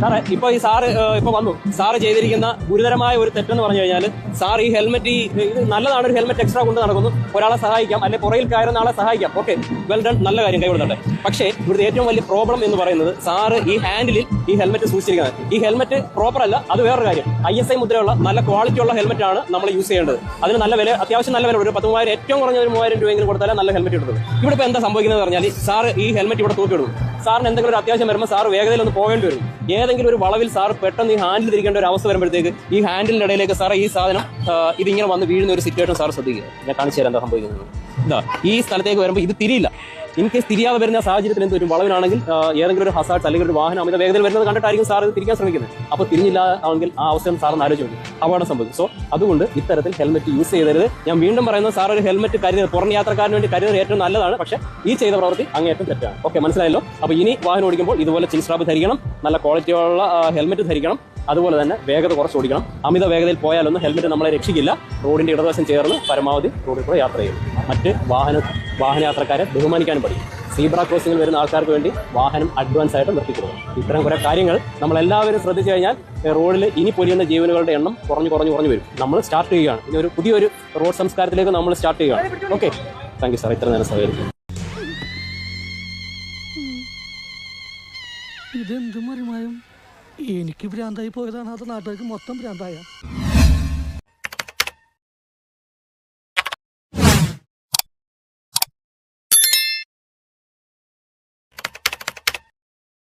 സാറേ ഇപ്പൊ ഈ സാറ് ഇപ്പൊ വന്നു. സാറ് ചെയ്തിരിക്കുന്ന ഗുരുതരമായ ഒരു തെറ്റെന്ന് പറഞ്ഞു കഴിഞ്ഞാൽ സാർ ഈ ഹെൽമെറ്റ് ഈ നല്ലതാണ് ഒരു ഹെൽമെറ്റ് എക്സ്ട്രാ കൊണ്ട് നടക്കുന്നു. ഒരാളെ സഹായിക്കാം അല്ലെ പുറയിൽ കയറുന്ന ആളെ സഹായിക്കാം. ഓക്കെ വെൽ ഡൺ നല്ല കാര്യം കൈവിടുന്നുണ്ട് പക്ഷേ ഇവിടുത്തെ ഏറ്റവും വലിയ പ്രോബ്ലം എന്ന് പറയുന്നത് സാറ് ഈ ഹാൻഡിലിൽ ഈ ഹെൽമെറ്റ് സൂക്ഷിച്ചിരിക്കുന്നത്. ഈ ഹെൽമെറ്റ് പ്രോപ്പർ അല്ല അത് വേറൊരു കാര്യം. ഐ എസ് ഐ മുദ്രയുള്ള നല്ല ക്വാളിറ്റി ഉള്ള ഹെൽമെറ്റ് ആണ് നമ്മൾ യൂസ് ചെയ്യേണ്ടത്. അതിന് നല്ല വില അത്യാവശ്യം നല്ല വില ഒരു പത്ത് മൂവായിരം ഏറ്റവും കുറഞ്ഞ ഒരു മൂവായിരം രൂപയെങ്കിലും കൊടുത്താലേ നല്ല ഹെൽമെറ്റ് കിട്ടുന്നത് ഇവിടെ ഇപ്പോൾ എന്താ സംഭവിക്കുന്നത് പറഞ്ഞാൽ സാർ ഈ ഹെൽമെറ്റ് ഇവിടെ തൂക്കിയിടുന്നു. സാറിന് എന്തെങ്കിലും ഒരു അത്യാവശ്യം വരുമ്പോൾ സാർ വേഗതയിൽ ഒന്ന് പോകേണ്ടി വരും. ഏതെങ്കിലും ഒരു വളവിൽ സാർ പെട്ടെന്ന് ഈ ഹാൻഡിൽ തിരിക്കേണ്ട ഒരു അവസ്ഥ വരുമ്പോഴത്തേക്ക് ഈ ഹാൻഡിലിന്റെ ഇടയിലേക്ക് സാർ ഈ സാധനം ഇതിങ്ങനെ വന്ന് വീഴുന്ന ഒരു സിറ്റുവേഷൻ സാർ ശ്രദ്ധിക്കുക. ഞാൻ കാണിച്ചു തരാം എന്താ സംഭവിക്കുന്നത്. എന്താ ഈ സ്ഥലത്തേക്ക് വരുമ്പോൾ ഇത് തിരിയില്ല. ഇൻ കേസ് തിരിയാതെ വരുന്ന സാഹചര്യത്തിൽ എന്ത് വരും? വളവിനാണെങ്കിൽ ഏതെങ്കിലും ഒരു ഹസാർട്സ് അല്ലെങ്കിൽ ഒരു വാഹനം അമിത വേഗതയിൽ വരുന്നത് കണ്ടിട്ടായിരിക്കും സാർ ഇത് തിരിക്കാൻ ശ്രമിക്കുന്നത്. അപ്പോൾ തിരിഞ്ഞില്ല ആണെങ്കിൽ ആ അവസരം സാറിന് ആലോചിക്കും അപകടം സംഭവിക്കും. സോ അതുകൊണ്ട് ഇത്തരത്തിൽ ഹെൽമെറ്റ് യൂസ് ചെയ്തരുത്. ഞാൻ വീണ്ടും പറയുന്നത് സാർ ഒരു ഹെൽമെറ്റ് കരുതരുത് പുറം യാത്രക്കാരന് വേണ്ടി കരുതൽ ഏറ്റവും നല്ലതാണ്. പക്ഷേ ഈ ചെയ്ത പ്രവൃത്തി അങ്ങേറ്റം തെറ്റാണ്. ഓക്കെ മനസ്സിലായല്ലോ? അപ്പോൾ ഇനി വാഹനം ഓടിക്കുമ്പോൾ ഇതുപോലെ ചിൻ സ്ട്രാപ്പ് ധരിക്കണം. നല്ല ക്വാളിറ്റിയുള്ള ഹെൽമെറ്റ് ധരിക്കണം. അതുപോലെ തന്നെ വേഗത കുറച്ച് ഓടിക്കണം. അമിത വേഗതയിൽ പോയാലൊന്നും ഹെൽമെറ്റ് നമ്മളെ രക്ഷിക്കില്ല. റോഡിന്റെ ഇടതുവശം ചേർന്ന് പരമാവധി റോഡിൽ കൂടെ യാത്ര ചെയ്യും മറ്റ് വാഹന വാഹനയാത്രക്കാരെ ബഹുമാനിക്കാനും പഠിക്കും. സീബ്ര ക്രോസിംഗിൽ വരുന്ന ആൾക്കാർക്ക് വേണ്ടി വാഹനം അഡ്വാൻസ് ആയിട്ട് നിർത്തിക്കൊടുക്കും. ഇത്തരം കുറെ കാര്യങ്ങൾ നമ്മൾ എല്ലാവരും ശ്രദ്ധിച്ചു കഴിഞ്ഞാൽ റോഡിൽ ഇനി പൊലിയുന്ന ജീവനുകളുടെ എണ്ണം കുറഞ്ഞു കുറഞ്ഞു കുറഞ്ഞു വരും. നമ്മൾ സ്റ്റാർട്ട് ചെയ്യുകയാണ്. ഇനി ഒരു പുതിയൊരു റോഡ് സംസ്കാരത്തിലേക്ക് നമ്മൾ സ്റ്റാർട്ട് ചെയ്യുകയാണ്. ഓക്കെ താങ്ക് യു സാർ ഇത്ര നേരം സഹകരിക്കും എനിക്ക് ഭ്രാന്തായി പോയതാണ് അത് നാട്ടുകാർക്ക് മൊത്തം ഭ്രാന്തായ.